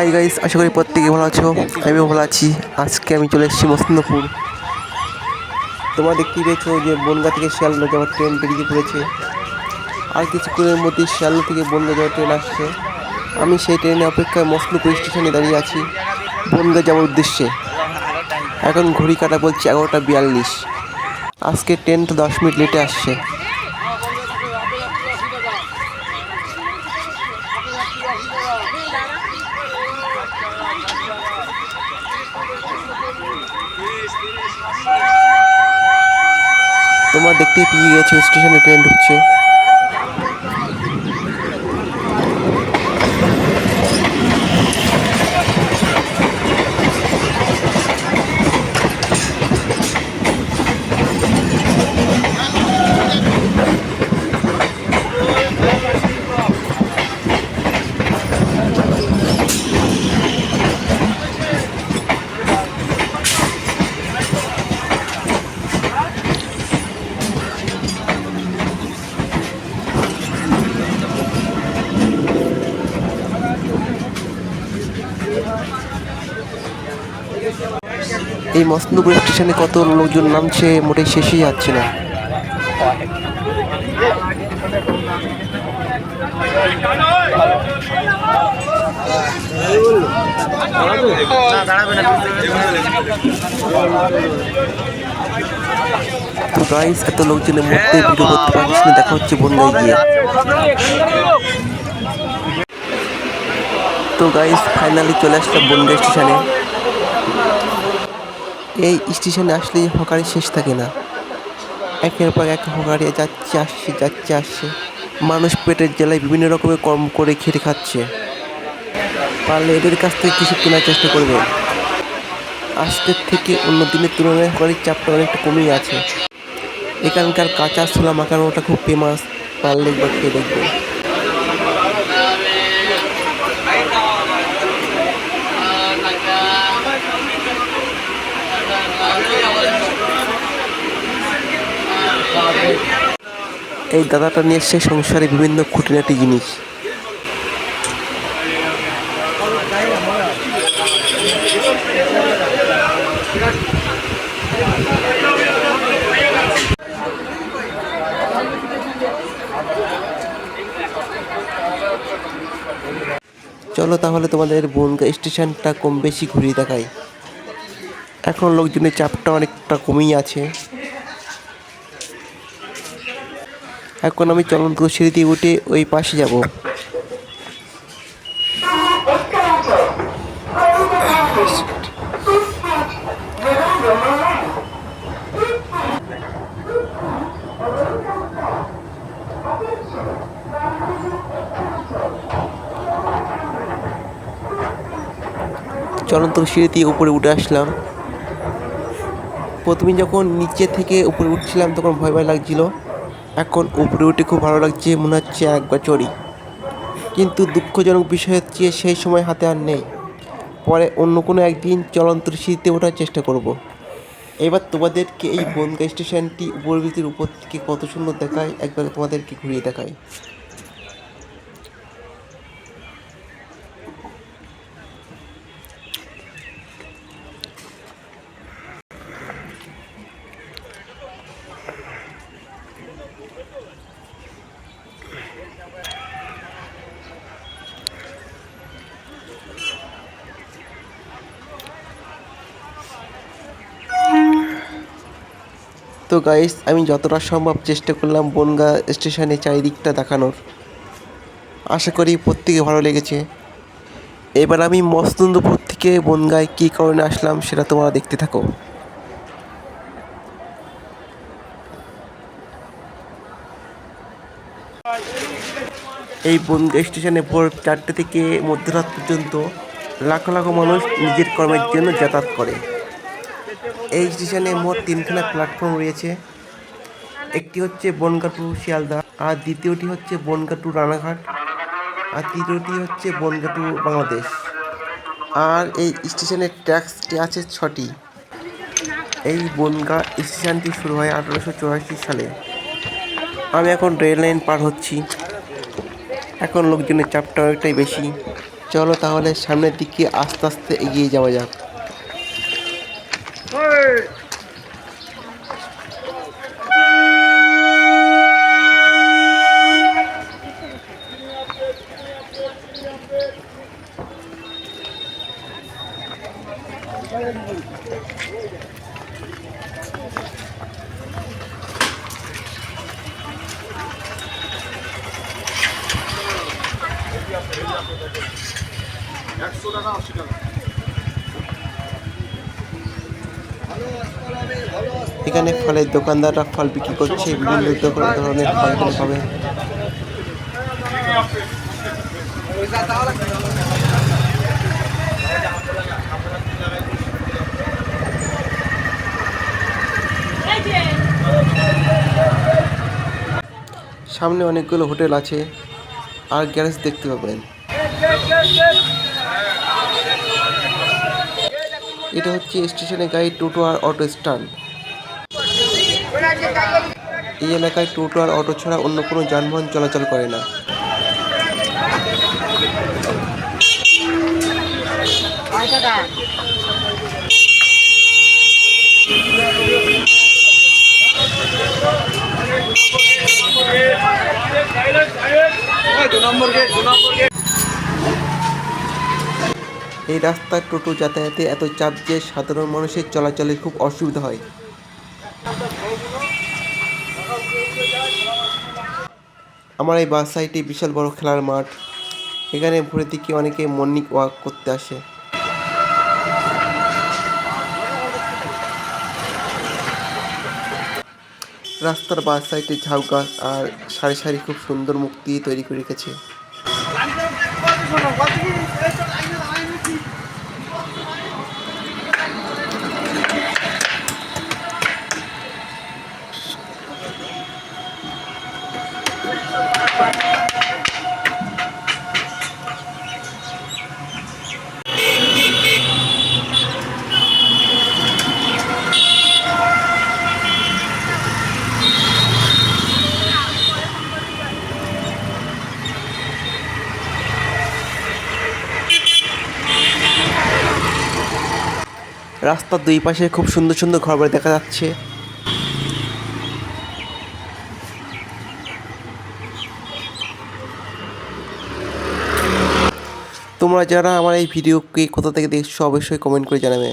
Hi guys আশা করি প্রত্যেকে ভালো আছো। আমিও ভালো আছি। আজকে আমি চলে এসেছি মসন্দপুর তোমরা দেখতেই পেয়েছ যে বনগা থেকে শিয়ালদা যাওয়ার ট্রেন বেরিয়ে পড়েছে। আর কিছুক্ষণের মধ্যে শিয়ালদা থেকে বনগা যাওয়ার ট্রেন আসছে। আমি সেই ট্রেনে অপেক্ষায় মসন্দপুর স্টেশনে দাঁড়িয়ে আছি বনগা যাওয়ার উদ্দেশ্যে। এখন ঘড়ি কাটা বলছে এগারোটা বিয়াল্লিশ। আজকে ট্রেনটা দশ মিনিট লেটে আসছে। তোমরা দেখতেই পেয়ে গেছো স্টেশনে ট্রেন ঢুকছে। এই মসন্দপুর স্টেশনে কত লোকজন নামছে, মোটেই শেষই যাচ্ছে না। তো গাইস এত লোকজনের মধ্যে ভিডিও করতে পারছি না, দেখা হচ্ছে বন্যায় গিয়ে। তো গাইস ফাইনালি চলে আসলাম বনগা স্টেশনে। এই স্টেশনে আসলেই হকারি শেষ থাকে না। একের পর এক হকারি যাচ্ছে, আসছে যাচ্ছে, আসছে। মানুষ পেটের জ্বালায় বিভিন্ন রকমের কর্ম করে খেটে খাচ্ছে। পারলে এদের কাছ থেকে কিছু কেনার চেষ্টা করবে। আজকের থেকে অন্য দিনের তুলনায় হকারির চাপটা অনেকটা কমেই আছে। এখানকার কাঁচা ছোলা মাখানোটা খুব ফেমাস পারলে একবার খেয়ে দেখবে। এই দাদাটা নিয়ে এসছে সংসারে বিভিন্ন খুঁটিনাটি জিনিস। চলো তাহলে তোমাদের বনগা স্টেশনটা কম বেশি ঘুরিয়ে দেখাই। এখন লোকজনের চাপটা অনেকটা কমেই আছে। এখন আমি চলন্ত দিয়ে উঠে ওই পাশে যাব। চলন্ত সিঁড়ি দিয়ে উপরে উঠে আসলাম। প্রথমে যখন নিচে থেকে উপরে উঠছিলাম, তখন ভয় ভয় লাগছিল। এখন উপরে উঠে খুব ভালো লাগছে, মনে হচ্ছে একবার চড়ি। কিন্তু দুঃখজনক বিষয় হচ্ছে, সেই সময় হাতে আর নেই। পরে অন্য কোনো একদিন চলন্ত সিঁড়িতে ওঠার চেষ্টা করব। এবার তোমাদেরকে এই বনগা স্টেশনটি উপরবৃত্তির উপর থেকে কত সুন্দর দেখায়, একবার তোমাদেরকে ঘুরিয়ে দেখায় তো গাইস আমি যতটা সম্ভব চেষ্টা করলাম বনগা স্টেশনে চারিদিকটা দেখানোর। আশা করি প্রত্যেকে ভালো লেগেছে। এবার আমি মস্তন্দপুর থেকে বনগায় কী কারণে আসলাম সেটা তোমরা দেখতে থাকো। এই বনগা স্টেশনে ভোর চারটে থেকে মধ্যরাত পর্যন্ত লাখো লাখো মানুষ নিজের কর্মের জন্য যাতায়াত করে। এই স্টেশনে মোট তিনখানা প্ল্যাটফর্ম রয়েছে। একটি হচ্ছে বনগা টু শিয়ালদা, আর দ্বিতীয়টি হচ্ছে বনগা টু রানাঘাট, আর তৃতীয়টি হচ্ছে বনগা টু বাংলাদেশ। আর এই স্টেশনের ট্যাক্সটি আছে ছটি। এই বনগা স্টেশনটি শুরু হয় আঠারোশো চুরাশি সালে। আমি এখন রেল লাইন পার হচ্ছি। এখন লোকজনের চাপটা অনেকটাই বেশি। চলো তাহলে সামনের দিকে আস্তে আস্তে এগিয়ে যাওয়া যাক। একশো টাকা আশি এখানে ফলের দোকানদাররা ফল বিক্রি করছে, বিভিন্ন ধরনের ফলগুলো পাবে। সামনে অনেকগুলো হোটেল আছে, আর গ্যারেজ দেখতে পাবেন। এটা হচ্ছে স্টেশনে গাড়ি টোটো আর অটো স্ট্যান্ড। এই এলাকায় টোটো আর অটো ছাড়া অন্য কোনো যানবাহন চলাচল করে না। এই রাস্তার টোটো যাতায়াতে এত চাপ যে সাধারণ মানুষের চলাচলে খুব অসুবিধা হয়। আমার এই বাস সাইডে বিশাল বড় খেলার মাঠ। এখানে ভোরের দিকে অনেকে মর্নিং ওয়াক করতে আসে। রাস্তার বাস সাইডে ঝাউ গাছ আর সারি সারি খুব সুন্দর মুক্তি তৈরি করে রেখেছে। রাস্তার দুই পাশে খুব সুন্দর সুন্দর ঘর বাড়ি দেখা যাচ্ছে। তোমরা যারা আমার এই ভিডিওকে কোথা থেকে দেখছ, অবশ্যই কমেন্ট করে জানাবে।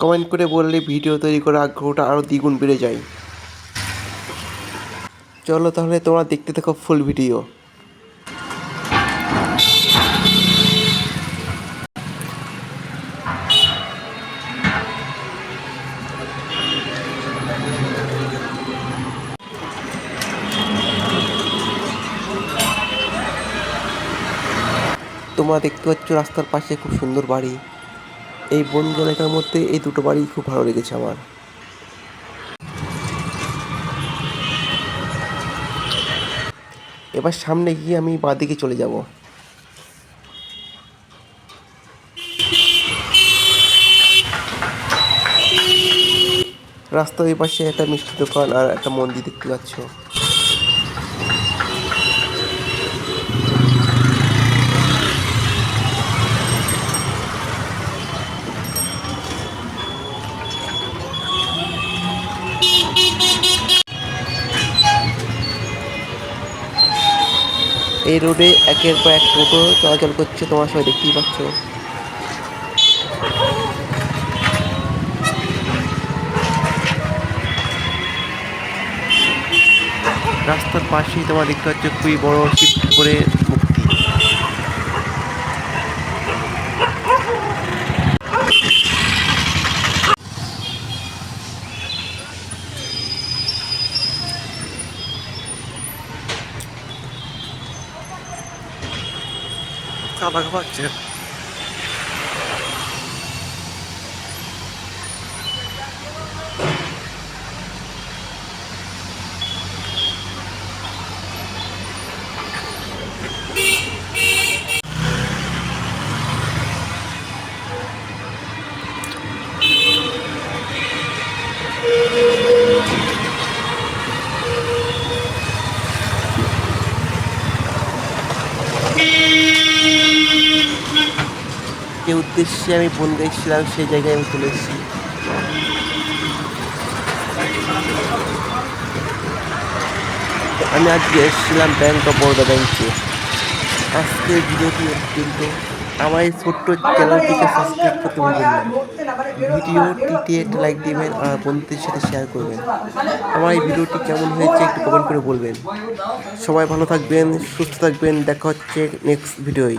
কমেন্ট করে বললে ভিডিও তৈরি করার আগ্রহটা আরও দ্বিগুণ বেড়ে যায়। চলো তাহলে তোমরা দেখতে থাকো ফুল ভিডিও তোমরা দেখতে পাচ্ছ রাস্তার পাশে খুব সুন্দর বাড়ি। এই বন্ধু এলাকার মধ্যে এই দুটো বাড়ি খুব ভালো লেগেছে আমার। এবার সামনে গিয়ে আমি বাঁদিকে চলে যাব। রাস্তার ওই পাশে একটা মিষ্টি দোকান আর একটা মন্দির দেখতে পাচ্ছ। এই রোডে একের পর এক টোটো চলাচল করছে। তোমার সবাই দেখতেই পাচ্ছ। রাস্তার পাশেই তোমার দেখতে পাচ্ছ, খুবই বড় Aa bak bak canım. Thank you. উদ্দেশ্যে আমি বনগা এসেছিলাম সেই জায়গায় আমি চলে এসেছি। আমি আজকে এসেছিলাম ব্যাংক অফ বরোদা ব্যাংকে আজকের ভিডিওটি কিন্তু আমার এই ছোট্ট চ্যানেলটিকে সাবস্ক্রাইব করতে ভুলবেন না। ভিডিওটিতে একটা লাইক দিবেন আর বন্ধুদের সাথে শেয়ার করবেন। আমার এই ভিডিওটি কেমন হয়েছে একটু কমেন্ট করে বলবেন। সবাই ভালো থাকবেন, সুস্থ থাকবেন। দেখা হচ্ছে নেক্সট ভিডিওয়